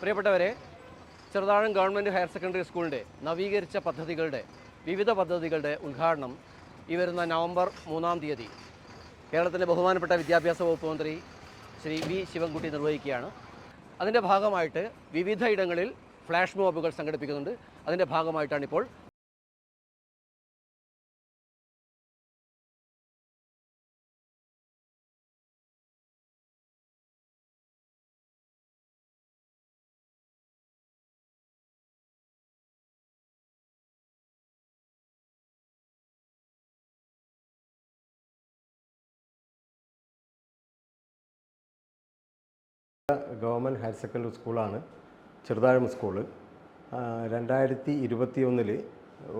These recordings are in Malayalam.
പ്രിയപ്പെട്ടവരെ ചെറുതാഴം ഗവൺമെന്റ് ഹയർ സെക്കൻഡറി സ്കൂളിന്റെ നവീകരിച്ച പദ്ധതികളുടെ വിവിധ പദ്ധതികളുടെ ഉദ്ഘാടനം ഈ വരുന്ന നവംബർ മൂന്നാം തീയതി കേരളത്തിന്റെ ബഹുമാനപ്പെട്ട വിദ്യാഭ്യാസ വകുപ്പ് മന്ത്രി ശ്രീ വി ശിവൻകുട്ടി നിർവഹിക്കുകയാണ്. അതിന്റെ ഭാഗമായിട്ട് വിവിധ ഇടങ്ങളിൽ ഫ്ലാഷ് മോബുകൾ സംഘടിപ്പിക്കുന്നുണ്ട്. അതിന്റെ ഭാഗമായിട്ടാണ് ഗവൺമെന്റ് ഹയർ സെക്കൻഡറി സ്കൂളാണ് ചെറുതാഴം സ്കൂൾ. രണ്ടായിരത്തി ഇരുപത്തി ഒന്നിൽ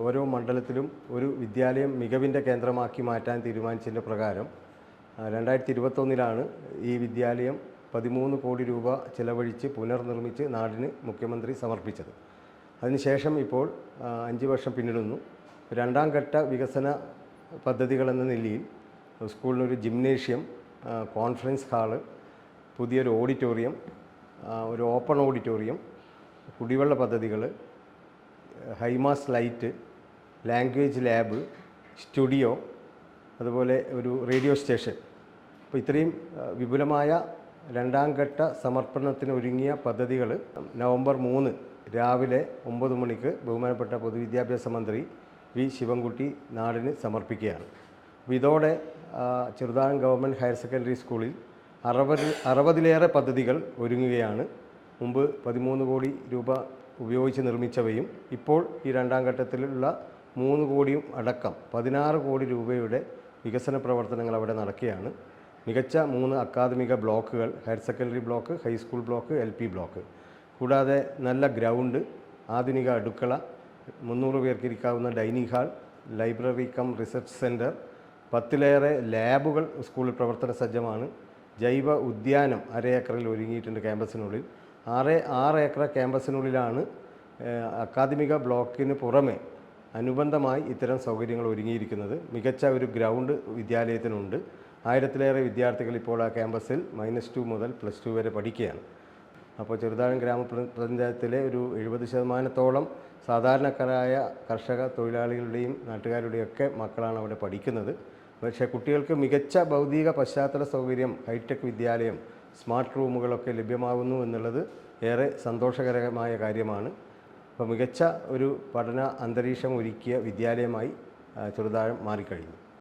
ഓരോ മണ്ഡലത്തിലും ഒരു വിദ്യാലയം മികവിന്റെ കേന്ദ്രമാക്കി മാറ്റാൻ തീരുമാനിച്ചതിന്റെ പ്രകാരം രണ്ടായിരത്തി ഇരുപത്തൊന്നിലാണ് ഈ വിദ്യാലയം പതിമൂന്ന് കോടി രൂപ ചിലവഴിച്ച് പുനർനിർമ്മിച്ച് നാടിന് മുഖ്യമന്ത്രി സമർപ്പിച്ചത്. അതിനുശേഷം ഇപ്പോൾ അഞ്ച് വർഷം പിന്നിടുന്നു. രണ്ടാം ഘട്ട വികസന പദ്ധതികളെന്ന നിലയിൽ സ്കൂളിനൊരു ജിംനേഷ്യം കോൺഫറൻസ് ഹാൾ പുതിയൊരു ഓഡിറ്റോറിയം ഒരു ഓപ്പൺ ഓഡിറ്റോറിയം കുടിവെള്ള പദ്ധതികൾ high mast light language lab studio അതുപോലെ ഒരു റേഡിയോ സ്റ്റേഷൻ. അപ്പോൾ ഇത്രയും വിപുലമായ രണ്ടാം ഘട്ട സമർപ്പണത്തിന് ഒരുങ്ങിയ പദ്ധതികൾ നവംബർ മൂന്ന് രാവിലെ ഒമ്പത് മണിക്ക് ബഹുമാനപ്പെട്ട പൊതുവിദ്യാഭ്യാസ മന്ത്രി വി ശിവൻകുട്ടി നാടിന് സമർപ്പിക്കുകയാണ്. അപ്പോൾ ഇതോടെ ചെറുതാനം ഗവൺമെന്റ് ഹയർ സെക്കൻഡറി സ്കൂളിൽ അറുപത് അറുപതിലേറെ പദ്ധതികൾ ഒരുങ്ങുകയാണ്. മുമ്പ് പതിമൂന്ന് കോടി രൂപ ഉപയോഗിച്ച് നിർമ്മിച്ചവയും ഇപ്പോൾ ഈ രണ്ടാം ഘട്ടത്തിലുള്ള മൂന്ന് കോടിയും അടക്കം പതിനാറ് കോടി രൂപയുടെ വികസന പ്രവർത്തനങ്ങൾ അവിടെ നടക്കുകയാണ്. മികച്ച മൂന്ന് അക്കാദമിക ബ്ലോക്കുകൾ higher secondary block high school block L P block. കൂടാതെ നല്ല ഗ്രൗണ്ട് ആധുനിക അടുക്കള മുന്നൂറ് പേർക്ക് ഇരിക്കാവുന്ന dining hall library cum research centre പത്തിലേറെ ലാബുകൾ സ്കൂളിൽ പ്രവർത്തന സജ്ജമാണ്. ജൈവ ഉദ്യാനം അര ഏക്കറിൽ ഒരുങ്ങിയിട്ടുണ്ട് ക്യാമ്പസിനുള്ളിൽ. ആറ് ആറ് ഏക്കർ ക്യാമ്പസിനുള്ളിലാണ് അക്കാദമിക ബ്ലോക്കിന് പുറമെ അനുബന്ധമായി ഇത്തരം സൗകര്യങ്ങൾ ഒരുങ്ങിയിരിക്കുന്നത്. മികച്ച ഒരു ഗ്രൗണ്ട് വിദ്യാലയത്തിനുണ്ട്. ആയിരത്തിലേറെ വിദ്യാർത്ഥികൾ ഇപ്പോൾ ആ ക്യാമ്പസിൽ മൈനസ് ടു മുതൽ പ്ലസ് ടു വരെ പഠിക്കുകയാണ്. അപ്പോൾ ചെറുതാഴം ഗ്രാമപഞ്ചായത്തിലെ ഒരു എഴുപത് ശതമാനത്തോളം സാധാരണക്കാരായ കർഷക തൊഴിലാളികളുടെയും നാട്ടുകാരുടെയും ഒക്കെ മക്കളാണ് അവിടെ പഠിക്കുന്നത്. പക്ഷേ കുട്ടികൾക്ക് മികച്ച ഭൗതിക പശ്ചാത്തല സൗകര്യം ഹൈടെക് വിദ്യാലയം സ്മാർട്ട് റൂമുകളൊക്കെ ലഭ്യമാകുന്നു എന്നുള്ളത് ഏറെ സന്തോഷകരമായ കാര്യമാണ്. അപ്പോൾ മികച്ച ഒരു പഠന അന്തരീക്ഷം ഒരുക്കിയ വിദ്യാലയമായി ചെറുതാഴം മാറിക്കഴിഞ്ഞു.